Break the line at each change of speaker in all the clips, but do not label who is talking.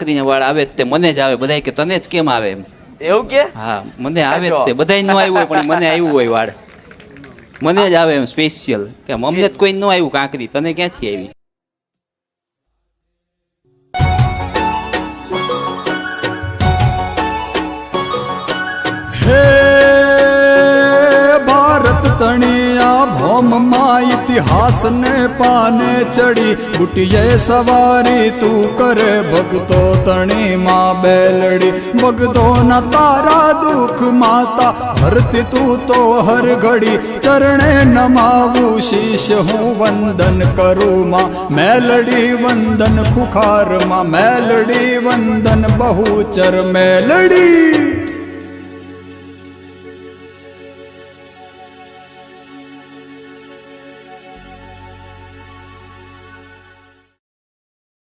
કાંકરીને વાળ આવે તે મને જ આવે બધાય કે તને જ કેમ આવે એમ.
એવું કે?
હા મને આવે જ તે બધાય ન આવ્યું હોય પણ મને આવ્યું હોય વાળ. મને જ આવે એમ સ્પેશિયલ કે અમને જ કોઈ ન આવ્યું કાંકરી તને ક્યાંથી આવી?
ઇતિહાસ ને પાને ચડી બુટિયે સવારી, તું કરે ભગતો તણી માં બેલડી. ભગતો ના તારા દુઃખ માતા હરતી તું તો હર ઘડી. ચરણે નમાવું શીશ, હું વંદન કરું માં. મેલડી વંદન ખુખારમાં મેલડી વંદન બહુચર મેલડી.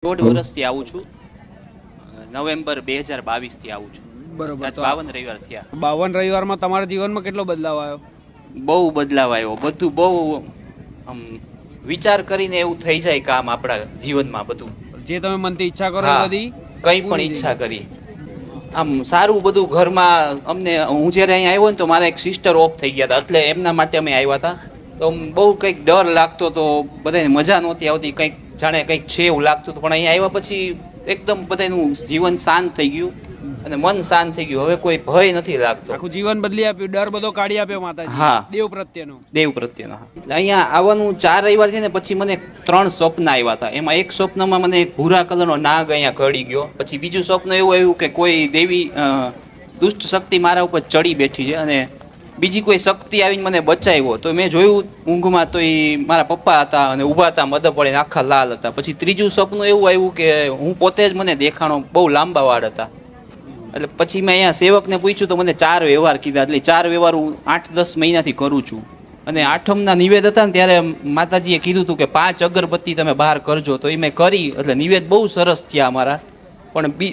દોઢ વર્ષથી આવું છું. નવેમ્બર બે હજાર બાવીસથી આવું છું.
બરોબર
બાવન રવિવાર થયા.
બાવન રવિવારમાં તમારા જીવનમાં કેટલો બદલાવ આવ્યો?
બહુ બદલાવ આવ્યો. બધું બહુ આમ વિચાર કરીને એવું થઈ જાય કામ આપણા જીવનમાં બધું.
જે તમે મનથી ઈચ્છા કરો બધી
કંઈ પણ ઈચ્છા કરી. આમ સારું બધું ઘરમાં અમને હું જ્યારે અહીંયા આવ્યો ને તો મારા એક સિસ્ટર ઓફ થઈ ગયા હતા. એટલે એમના માટે અમે આવ્યા હતા. તો બહુ કંઈક ડર લાગતો તો બધાને મજા નહોતી આવતી. કંઈક જાણે કંઈક છે એવું લાગતું હતું. પણ અહીંયા આવ્યા પછી એકદમ બધાનું જીવન શાંત થઈ ગયું અને મન શાંત થઈ ગયું. હવે કોઈ ભય નથી લાગતો.
આખું જીવન બદલી આપ્યું. ડર બધો કાઢી આપ્યો માતાજી.
હા.
દેવ પ્રત્યેનો.
દેવ પ્રત્યેનો એટલે અહીંયા આવવાનું ચાર રવિવાર છે ને પછી મને ત્રણ સ્વપ્ન આવ્યા હતા. એમાં એક સ્વપ્નમાં મને એક ભૂરા કલરનો નાગ અહીંયા ઘડી ગયો. પછી બીજું સ્વપ્ન એવું આવ્યું કે કોઈ દેવી દુષ્ટ શક્તિ મારા ઉપર ચડી બેઠી છે અને બીજી કોઈ શક્તિ આવીને મને બચાવ્યો તો મેં જોયું ઊંઘમાં તો એ મારા પપ્પા હતા અને ઊભા હતા મદદ પડે આખા લાલ હતા. પછી ત્રીજું સપનું એવું આવ્યું કે હું પોતે જ મને દેખાણો બહુ લાંબા વાળ હતા. એટલે પછી મેં અહીંયા સેવકને પૂછ્યું તો મને ચાર વ્યવહાર કીધા. એટલે ચાર વ્યવહાર હું આઠ દસ મહિનાથી કરું છું. અને આઠમના નિવેદ હતા ને ત્યારે માતાજીએ કીધું હતું કે પાંચ અગરબત્તી તમે બહાર કરજો. તો એ મેં કરી. એટલે નિવેદ બહુ સરસ થયા અમારા. પણ બી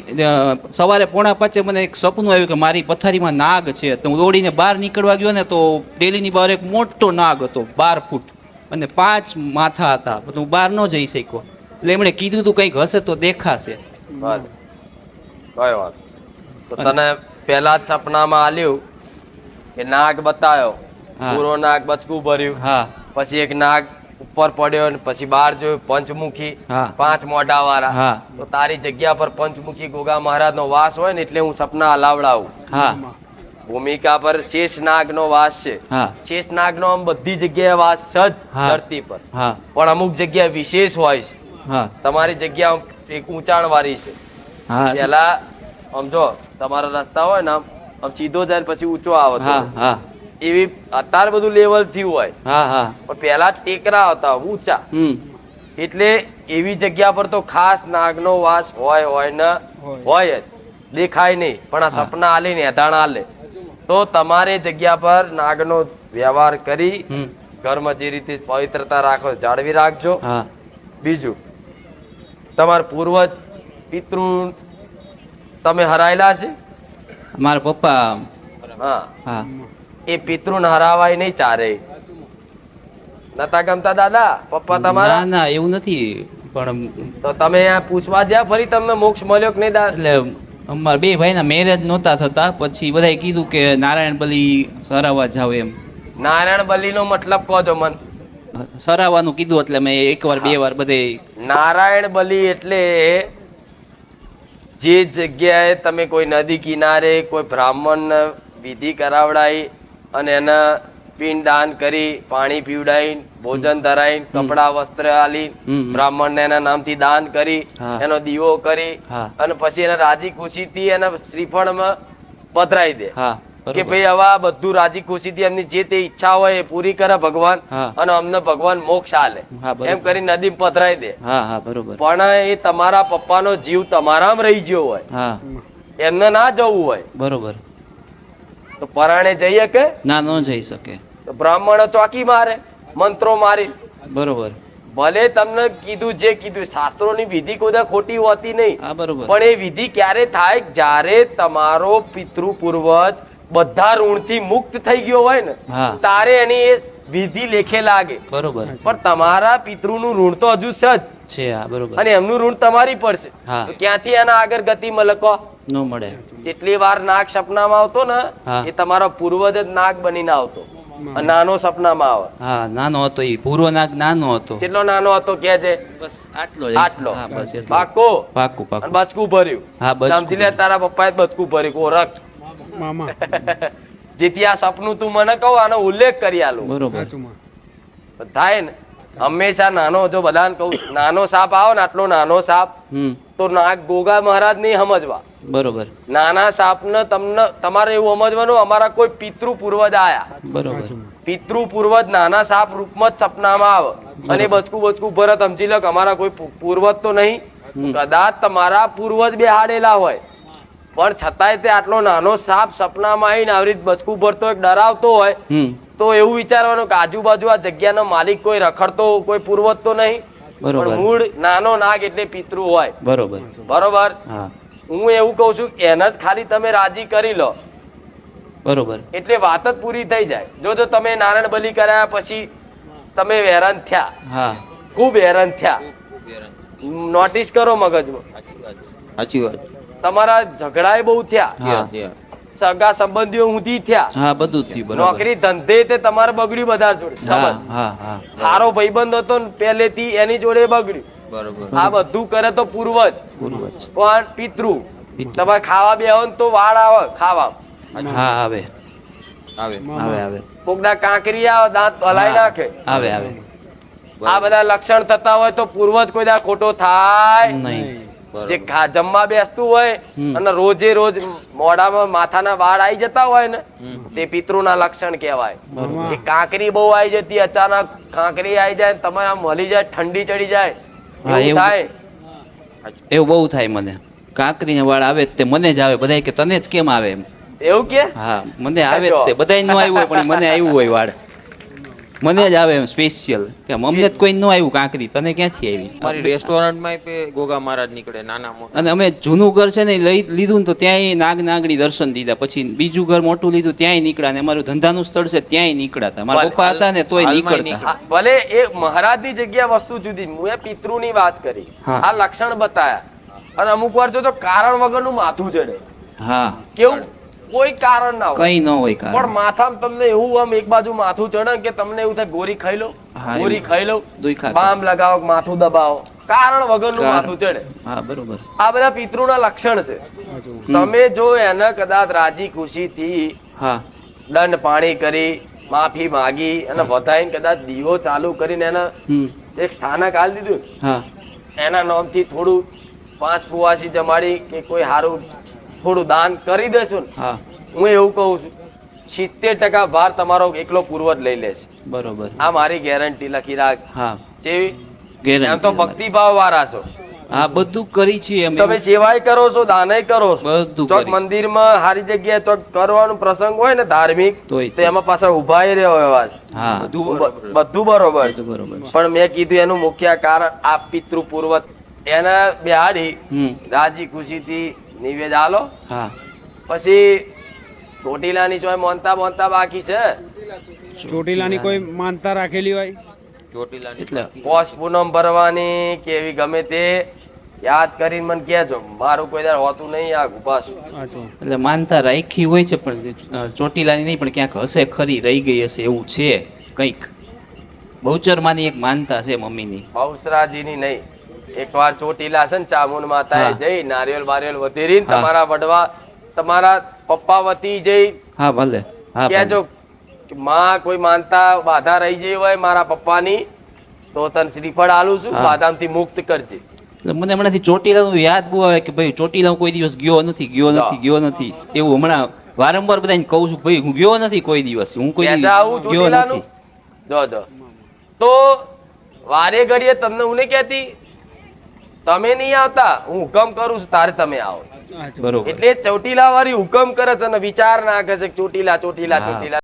સવારે પોણા પાંચે મને એક સપનું આવ્યું કે મારી પથારીમાં નાગ છે. તો હું દોડીને બહાર નીકળવા ગયો ને તો ડેલીની બહાર એક મોટો નાગ હતો બાર ફૂટ. અને પાંચ માથા હતા. તો હું બહાર ન જઈ શક્યો. એટલે એમણે કીધું તું કંઈક હશે તો દેખાશે.
કઈ વાત તો તને પહેલા જ સપનામાં આલ્યું કે નાગ બતાયો. પૂરો નાગ બચકું ભર્યું.
હા.
પછી એક નાગ ઉપર પડ્યો ને પછી બહાર જોયું પંચમુખી પાંચ મોઢા વાળા તો તારી જગ્યા પર પંચમુખી ગોગા મહારાજ નો વાસ હોય ને એટલે હું સપના હલાવડાવું ભૂમિકા પર શેષનાગ નો વાસ છે. શેષનાગ નો આમ બધી જગ્યાએ વાસ છે જ ધરતી પર. પણ અમુક જગ્યા વિશેષ હોય છે. તમારી જગ્યા એક ઊંચાણ વાળી છે પેલા આમ જો તમારા રસ્તા હોય ને આમ સીધો જાય પછી ઊંચો આવે એવી અત્યારે બધું લેવલ થયું હોય.
હા હા.
પણ પેલા ટેકરા હતા ઊંચા. એટલે એવી જગ્યા પર તો ખાસ નાગનો વાસ હોય હોય ને
હોય.
હોય જ. દેખાય નહીં પણ આ સપના આલે ને એધાણ આલે તો તમારે જગ્યા પર નાગનો વ્યવહાર કરી ઘરમાં જે રીતે પવિત્રતા રાખો જાળવી રાખજો. બીજું તમારા પૂર્વજ પિતૃ તમે હરાયેલા છે?
મારા પપ્પા.
હા.
હા.
એ પિતૃને હરાવાય નહીં ચારે. નતા ગમતા દાદા? પપ્પા તમારા?
ના એવું નથી. પણ
તો તમે આ પૂછવા જ્યાં ફરી તમને મોક્ષ મળ્યો કે નહીં
એટલે અમારા બે ભાઈના મેરેજ નહોતા થતા. પછી બધાએ કીધું કે નારાયણ બલી સરાવવા જાવ એમ.
નારાયણ બલીનો મતલબ કહો છો મન.
સરાવવાનું કીધું એટલે મેં એકવાર બે વાર બધે
નારાયણ બલી એટલે જે જગ્યાએ તમે કોઈ નદી કિનારે કોઈ બ્રાહ્મણ વિધિ કરાવડાઈ અને એના પિંડ દાન કરી પાણી પીવડાવી ભોજન ધરાવી કપડા વસ્ત્ર આલી
બ્રાહ્મણ
ને એના નામથી દાન કરી. એનો દીવો કરી અને પછી એને રાજી ખુશીથી એના શ્રીફળમાં પધરાવી દે. કે ભાઈ હવે આ બધું રાજી ખુશી થી એમની જે તે ઈચ્છા હોય એ પૂરી કરે ભગવાન અને અમને ભગવાન મોક્ષ આલે. એમ કરી નદી પધરાઈ દે. પણ એ તમારા પપ્પાનો જીવ તમારામાં રહી ગયો હોય. એમને ના જવું હોય.
બરોબર.
તો પરાણે જઈએ કે
ના ન જઈ શકે.
તો બ્રાહ્મણો ચોકી મારે મંત્રો મારી.
બરોબર.
ભલે તમને કીધું જે કીધું શાસ્ત્રોની વિધિ કોઈ ખોટી હોતી નહીં. પણ એ વિધિ ક્યારે થાય? જ્યારે તમારો પિતૃ પૂર્વજ બધા ઋણથી મુક્ત થઈ ગયો હોય ને તારે એની એ વિધિ લેખે લાગે.
બરોબર.
પણ તમારા પિતૃનું ઋણ તો હજુ છે જ
છે હા બરોબર.
અને એમનું ઋણ તમારી પર
છે.
તો ક્યાંથી એના આગળ ગતિ મલકો?
નો મળે.
જેટલી વાર નાગ સપનામાં આવતો ને એ તમારો પૂર્વજ જ નાગ બનીને આવતો. નાનો સપનામાં આવે.
હા નાનો હતો એ. પૂર્વ નાગ નાનો હતો.
કેટલો નાનો હતો કે છે
બસ આટલો
આટલો.
બસ
પાકો
પાકો પાકો
બચકું ભર્યું.
હા, બચકું
સમજી લે તારા પપ્પાએ બચકું ભર્યું. કોરક
મામા.
જેથી આ સપનું તું મને કહું આનો ઉલ્લેખ કરી આલો.
બરોબર.
થાય ને હંમેશા નાનો જો બધાને કહું નાનો સાપ આવે ને આટલો નાનો સાપ તો નાગ ગોગા મહારાજ નહીં સમજવા.
બરોબર.
નાના સાપને તમને તમારે એવું સમજવાનું અમારા કોઈ પિતૃ પૂર્વજ આયા.
બરોબર.
પિતૃ પૂર્વજ નાના સાપ રૂપમાં જ સપનામાં આવે. અને બચકું બચકું ભરત સમજી લો અમારા કોઈ પૂર્વજ તો નહીં. કદાચ તમારા પૂર્વજ બેહાડેલા હોય. પણ છતાંય તે આટલો નાનો સાપ સપનામાં આવીને આવી રીતે બચકું ભરતો એક ડરાવતો હોય તો એવું વિચારવાનું કે આજુબાજુ આ જગ્યાનો માલિક કોઈ રખડતો કોઈ પૂર્વજ તો નહીં.
બરોબર.
મૂળ નાનો નાગ એટલે પિતૃ હોય.
બરોબર.
બરોબર?
હું.
એવું કહું છું કે એને જ ખાલી તમે રાજી કરી લો.
બરોબર.
એટલે વાત જ પૂરી થઈ જાય. જો જો તમે નારાયણ બલી કર્યા પછી તમે હેરાન થયા.
હા.
ખૂબ હેરાન થયા. નોટિસ કરો મગજમાં.
સાચી વાત
તમારા ઝઘડાય બહુ થયા. સગા સંબંધીઓ ઊંધી થયા.
હા બધું થયું બરોબર.
નોકરી ધંધે તે તમારે બગડ્યું બધા જોડે.
હા હા હા.
સારો ભાઈબંધ હતો ને પહેલેથી એની જોડે બગડ્યું.
બરોબર.
આ બધું કરે તો પૂર્વજ.
પૂર્વજ.
પણ પિતૃ. તમારે ખાવા બેહો ને તો વાળ આવે ખાવા
હા આવે.
આવે.
આવે આવે.
કોકના કાંકરી આવે દાંત હલાઈ નાખે.
આવે આવે.
આ બધા લક્ષણ થતા હોય તો પૂર્વજ કોઈ દા ખોટો થાય
નહીં.
જે જમવા બેસતું હોય અને રોજે રોજ મોઢામાં માથાના વાળ આવી જતા હોય ને તે પિતૃના લક્ષણ કહેવાય. એ કાંકરી બહુ આવી જતી અચાનક કાંકરી આવી જાય તમે આમ હલી જાય ઠંડી ચડી જાય. એવું. થાય.
એવું બહુ થાય મને. કાંકરીને વાળ આવે તે મને જ આવે બધાય કે તને જ કેમ આવે એમ?
એવું કે?
હા મને આવે તે બધાય ન આવ્યું હોય પણ મને આવ્યું હોય વાળ. મને જ આવે એમ સ્પેશિયલ કે અમને જ કોઈ ન આવ્યું કાંકરી તને ક્યાંથી આવી?
મારી રેસ્ટોરન્ટમાં પે ગોગા મહારાજ નીકળે નાના મોટા.
અને અમે જૂનું ઘર છે ને લઈ લીધું ને તો ત્યાંય નાગ નાગડી દર્શન દીધા. પછી બીજું ઘર મોટું લીધું ત્યાંય નીકળ્યા ને અમારું ધંધાનું સ્થળ છે ત્યાંય નીકળ્યા હતા. મારા પપ્પા હતા ને તોય નીકળતા.
ભલે એ મહારાજની જગ્યા વસ્તુ જુદી. હું એ પિતૃની વાત કરી. આ લક્ષણ બતાયા. અને અમુક વાર જો તો કારણ વગરનું માથું ચડે
હા.
કેવું? કોઈ કારણ ના હોય.
કઈ ન હોય
પણ
કારણ
માથામાં તમને એવું આમ એક બાજુ માથું ચડે કે તમને એવું થાય ગોરી ખાઈ લો ગોરી ખાઈ લો બામ લગાવો માથું દબાવો. કારણ વગરનું. માથું ચડે.
હા બરોબર.
આ બધા પિતૃના લક્ષણ છે. તમે જો એને કદાચ રાજી ખુશીથી
હા.
દંડ પાણી કરી માફી માગી અને વધાઈને કદાચ દીવો ચાલુ કરીને એને એક સ્થાનક હાલ દીધું. એના નામથી થોડું પાંચ ફુવાસી જમાડી કે કોઈ સારું થોડું દાન કરી દેશું ને
હું.
એવું કહું છું સિત્તેર ટકા ભાર તમારો એકલો પૂર્વજ લઈ લેશે.
બરોબર.
આ મારી ગેરંટી લખી રાખ.
હા.
જેવી એમ તો ભક્તિભાવ વાળા છો.
હા બધું કરી છીએ અમે.
તમે સેવાય કરો છો દાનય કરો છો.
બધું
ચોક. મંદિરમાં સારી જગ્યાએ ચોક કરવાનો પ્રસંગ હોય ને ધાર્મિક તો એમાં પાછા ઊભા રહ્યો એવા છે.
હા.
બધું બરોબર.
બરોબર
પણ મેં કીધું એનું મુખ્ય કારણ આ પિતૃ પૂર્વત એના બેહાડી
હમ.
રાજી ખુશીથી નિવેદ આલો.
હા.
પછી ચોટીલાની ચોય મોનતા મોનતા બાકી છે.
ચોટીલાની કોઈ માનતા રાખેલી હોય?
ચોટીલાની
એટલે.
પોષ પૂનમ ભરવાની કે એવી ગમે તે યાદ કરીને મને કહેજો. મારું કોઈ દર હોતું નહીં આ ઉપાસ
એટલે માનતા રાખી હોય છે પણ ચોટીલાની નહીં પણ ક્યાંક હશે ખરી રહી ગઈ હશે એવું છે કંઈક. બહુચરમાંની એક માનતા છે મમ્મીની.
બહુસરાજીની નહીં. એકવાર ચોટીલા છે ને ચામુંડ માતાએ જઈ નારિયેલ બારિયેલ વધેરી તમારા વડવા તમારા પપ્પા વતી જઈ.
હા ભલે. હા ભલે.
માં કોઈ માનતા બાધા રહી જઈ હોય મારા પપ્પાની તો તને શ્રીફળ આલું છું. બાદામથી મુક્ત કરજે.
એટલે મને હમણાંથી ચોટીલાનું યાદ બહુ આવે કે ભાઈ ચોટીલા કોઈ દિવસ ગયો નથી ગયો નથી ગયો નથી. એવું હમણાં વારંવાર બધાને કહું છું ભાઈ હું ગયો નથી કોઈ દિવસ હું કોઈ ગયો નથી.
જો. તો વારે ઘડીએ તમને હું નહીં કહેતી? તમે નહીં આવતા હું હુકમ કરું છું તારે તમે આવો.
બરોબર
એટલે ચોટીલા વાળી હુકમ કરે તને વિચાર નાખે છે ચોટીલા ચોટીલા ચોટીલા.